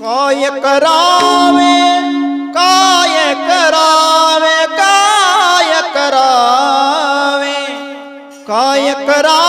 काय करावे? काय करावे? काय करावे? काय करावे?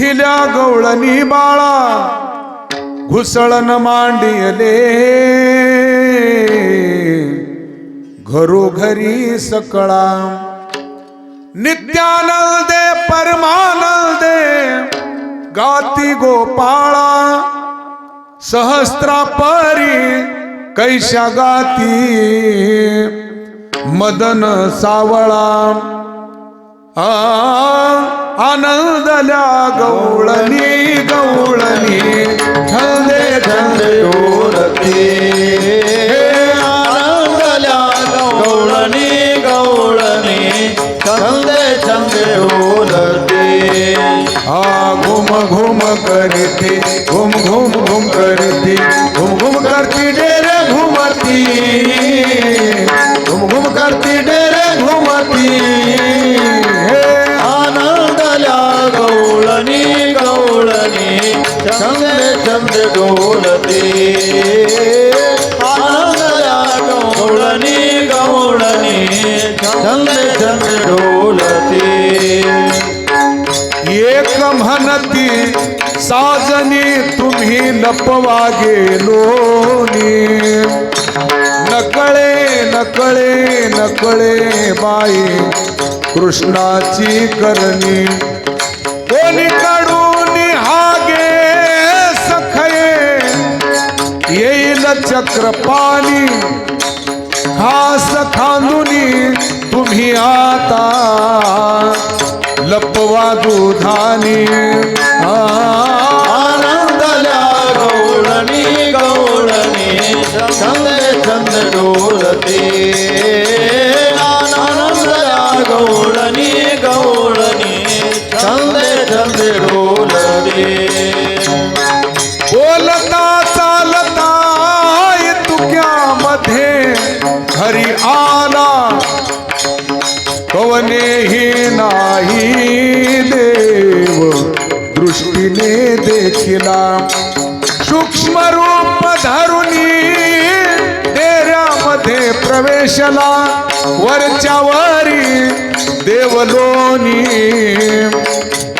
विठ्ठिल्या गवळणी बाळा घुसळन मांडियले. घरोघरी सकळा नित्यानंदे परमानंदे गाती गोपाळा सहस्रा परी कैशा गाती. मदन सावळा आ आनंदल्या गवळणी गवळणी. छंदे छंदे डोलते आनंदल्या गवळणी गवळणी. छंदे छंदे डोलते हा घुम घुम करते घुम घुम घुम करते. घुम घुम करती डेरे घुमती. लपवा गेलो नकळे नकळे नकळे बाई कृष्णाची करणी. कोणी कडून हागे सखये. येईल चक्रपाणी. खास खांदुनी तुम्ही आता लपवा दुधानी. वरच्या वरी देवलोनी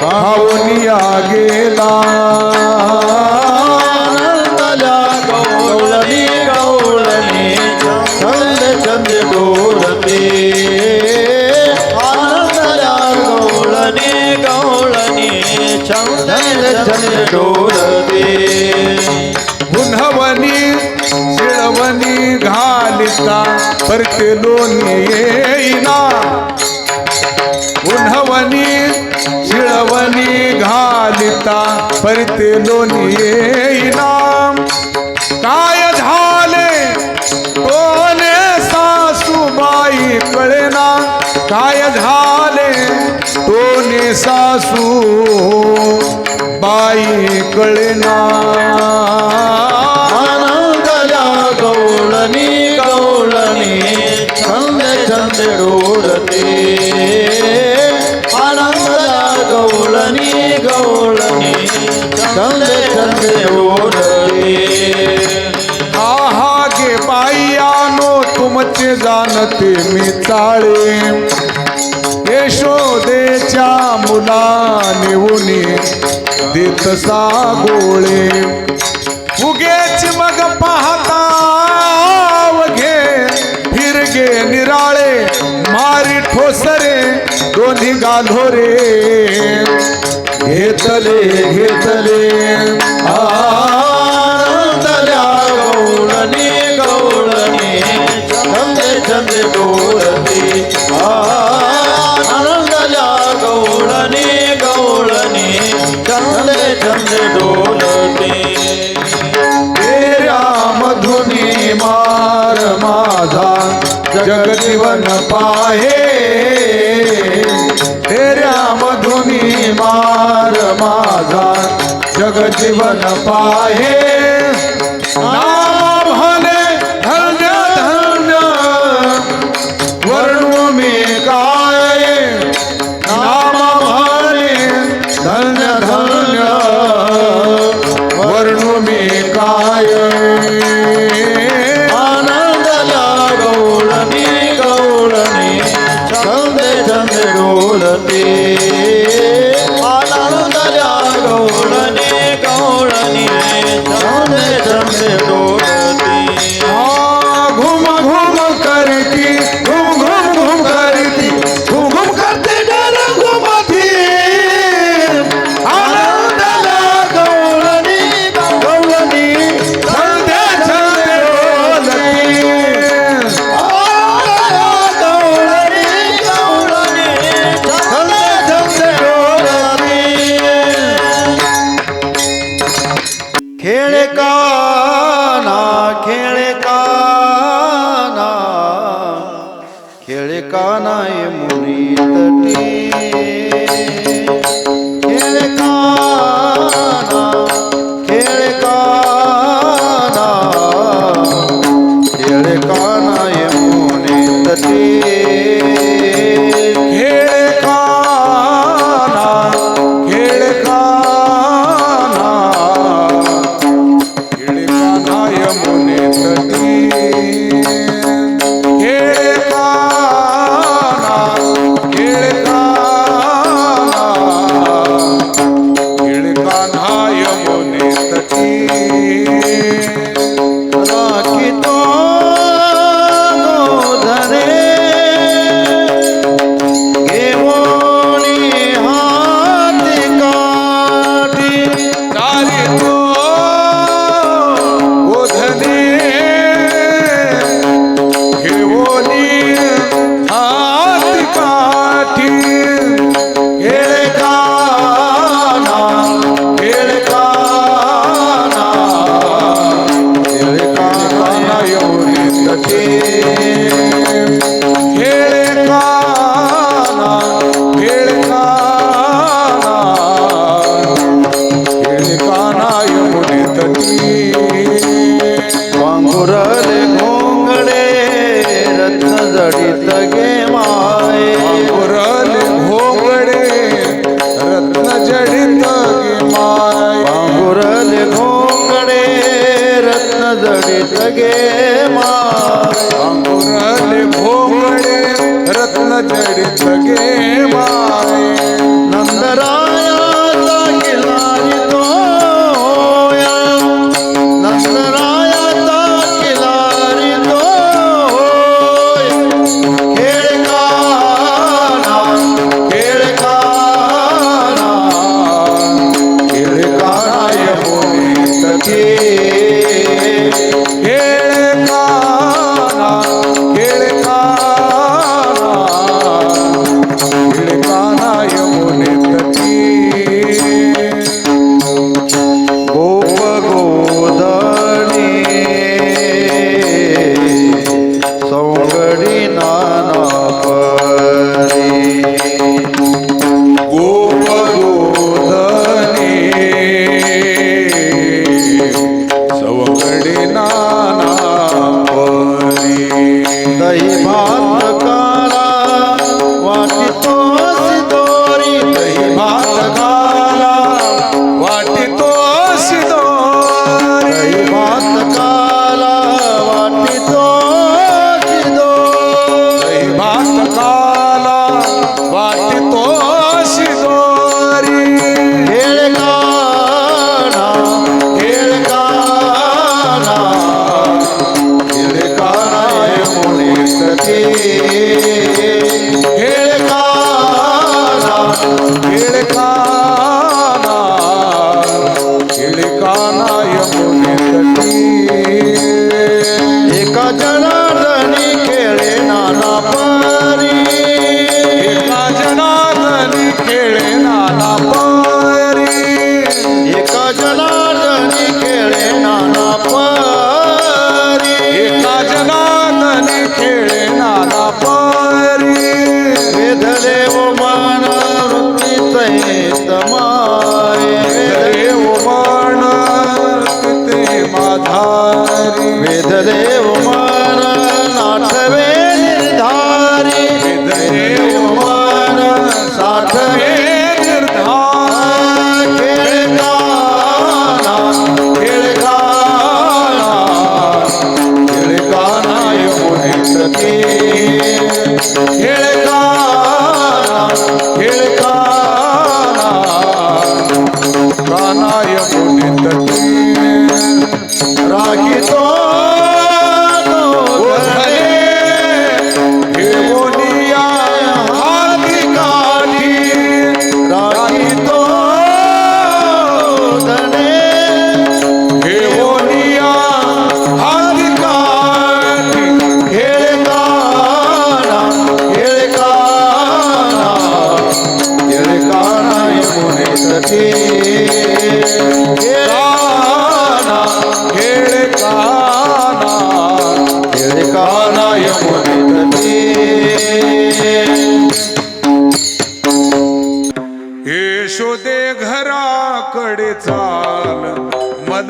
पाहुनिया गेला आनंदल्या गवळणी छंद छंद डोलते छंद छंद डोलते घालिता परते लोणी परते लोणी येईना काय झाले? कोणे सासूबाई कळेना. काय झाले? कोणे सासू बाई कळेना. जाणते मी चाळे. यशोदेच्या मुलाने उनी देत सागोळे. उगेच मग पाहता घे फिरगे निराळे मारी ठोसरे दोन्ही गाधोरे. घेतले घेतले आ जगजीवन पाहे तेऱ्या मधुनी मार माझा. जगजीवन पाहे Yamune Stati Aquí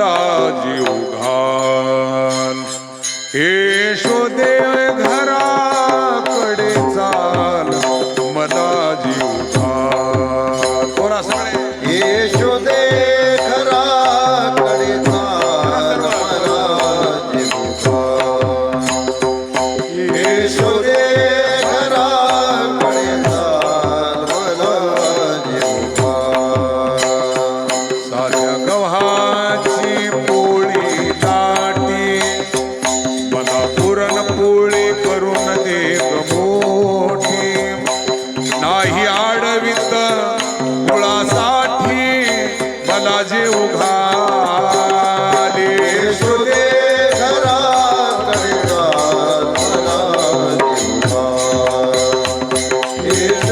અંદાજ ઉઘાન હે Yeah.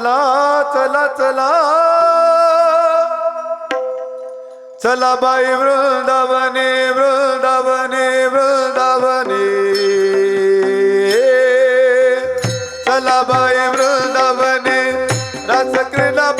चला चला चला. चला बाई वृंदावने वृंदावने वृंदावने. चला बाई वृंदावने रासक्रीडा